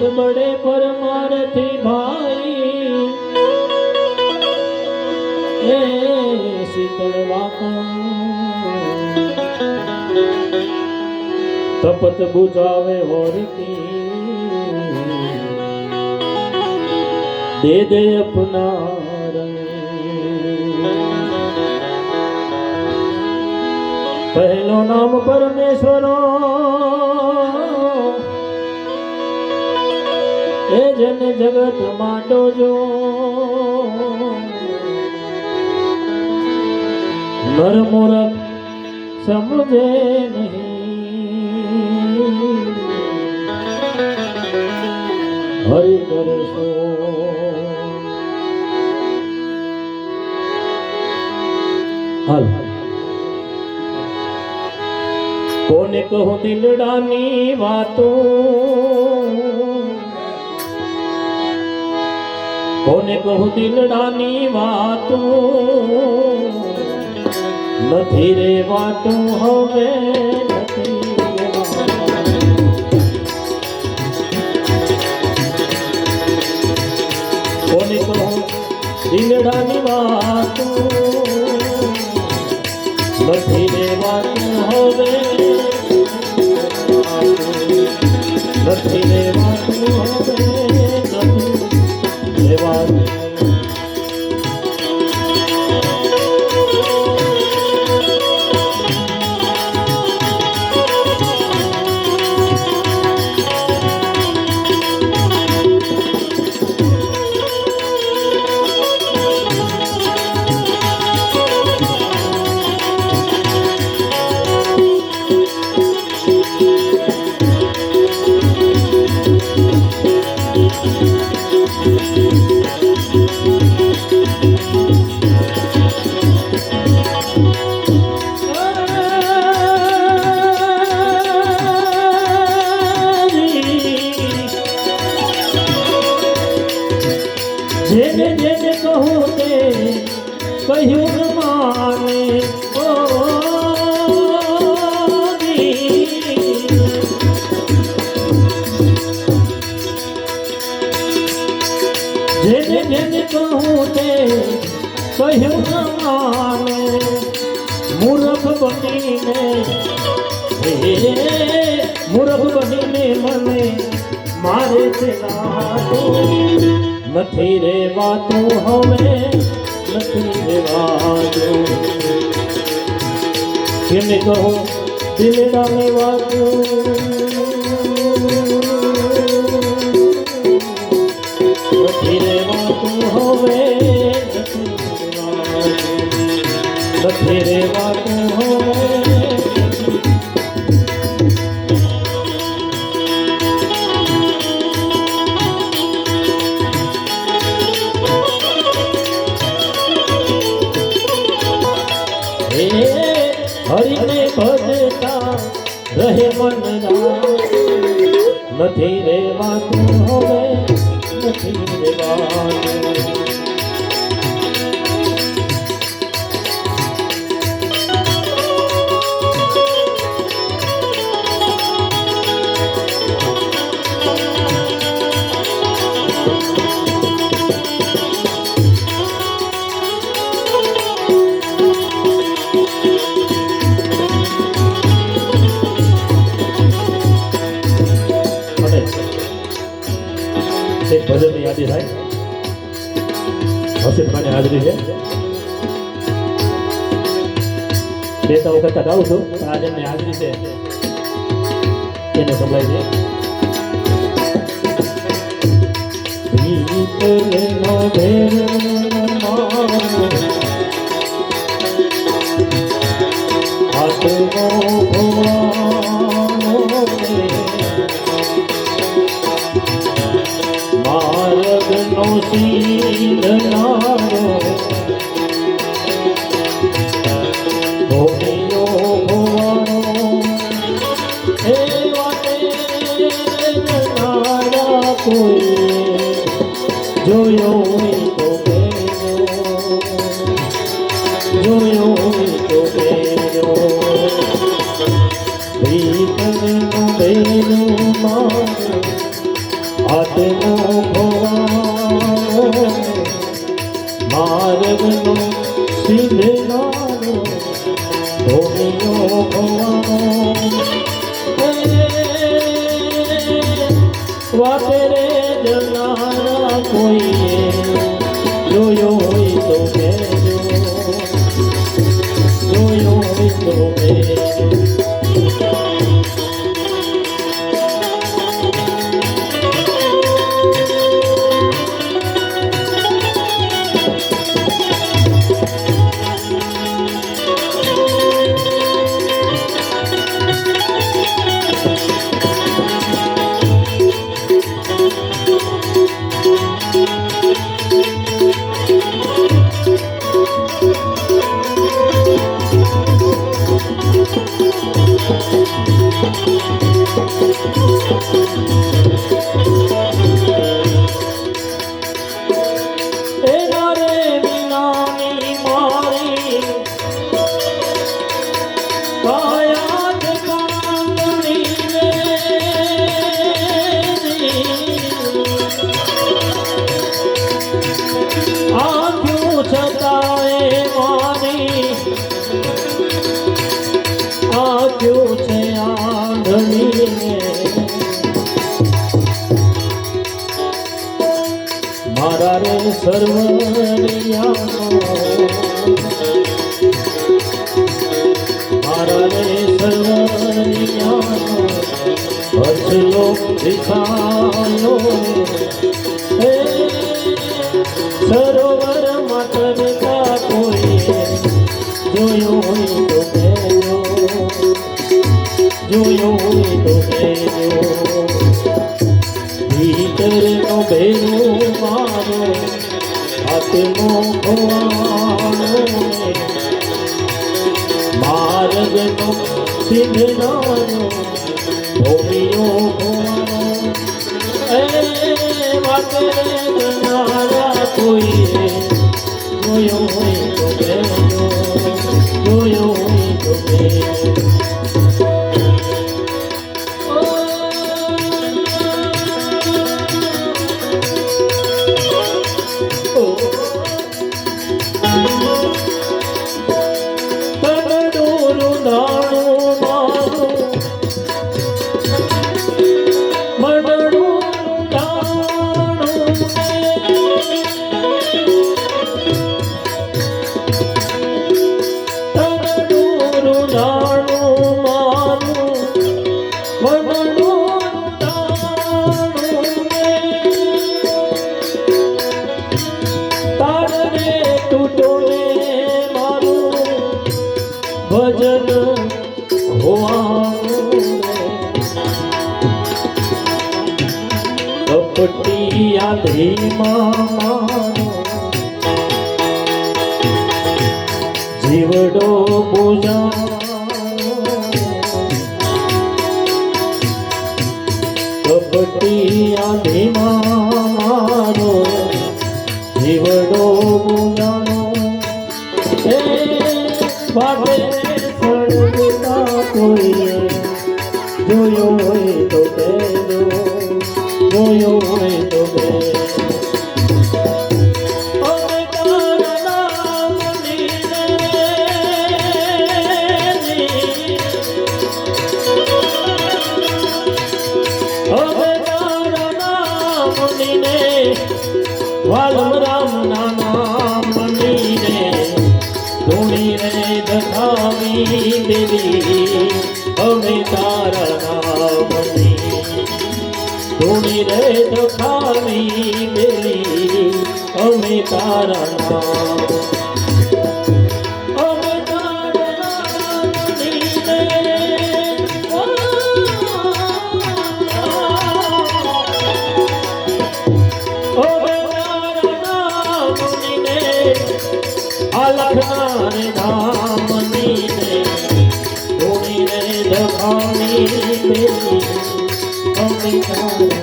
જગત બડે પરમારથી ભાઈ. એ શીતળ તપત બુજાવે હોરતી દે દે અપના પહેલો નામ પરમેશ્વરો. જન જગત માંડો જો. નર મૂરખ સમજે નહીં. હરિ કરશો હાલ. કોને કહું દિલડાની વાતો? કોને કહું દિલડાની વાતો? નથી રે વાતો હવે કહ્યું ન માને મૂર્ખ બનીને હે મૂર્ખ બનીને મને મારે છે નાટો નથી રે વાતો હવે નથી રે વાતો કેને કહો દિલડાની વાતો હે હરિને ભજતા રહે મન નથી રેવાતું હવે નથી રેવાતું એક ભજનની યાદી થાય. હસીફાની હાજરી છે. બે ત્રણ વખત ગાઉં છું, પણ આજે એમની હાજરી છે. એને સંભળાય છે. ભીતરનો ભેદ મારો હાથનો ખોવાનો માર્ગનો સિંધનારો ધોનીઓ ખોવાનો વાતરે જનારા કોઈએ જોયો હોય તો જોયો હોય તો એના મારા રે સર્વરિયાનો મારા રે અચલો દિખાયો હે સરોવર માતરતા માર્ગનો સિંધનારો ભૂમિયો એ વાતે જનારા કોઈએ જોયો હોય તો જીવડો પૂજા કપટી આંધીમાં મારો જીવડો વાલમ રામ નામની ને ધૂણી રે દખાવી દેવી હવે તારા નામની ધૂણી રે હવે તારા નામ અલખનાર ધામની ને ધૂણી રે દેવી હવે તારા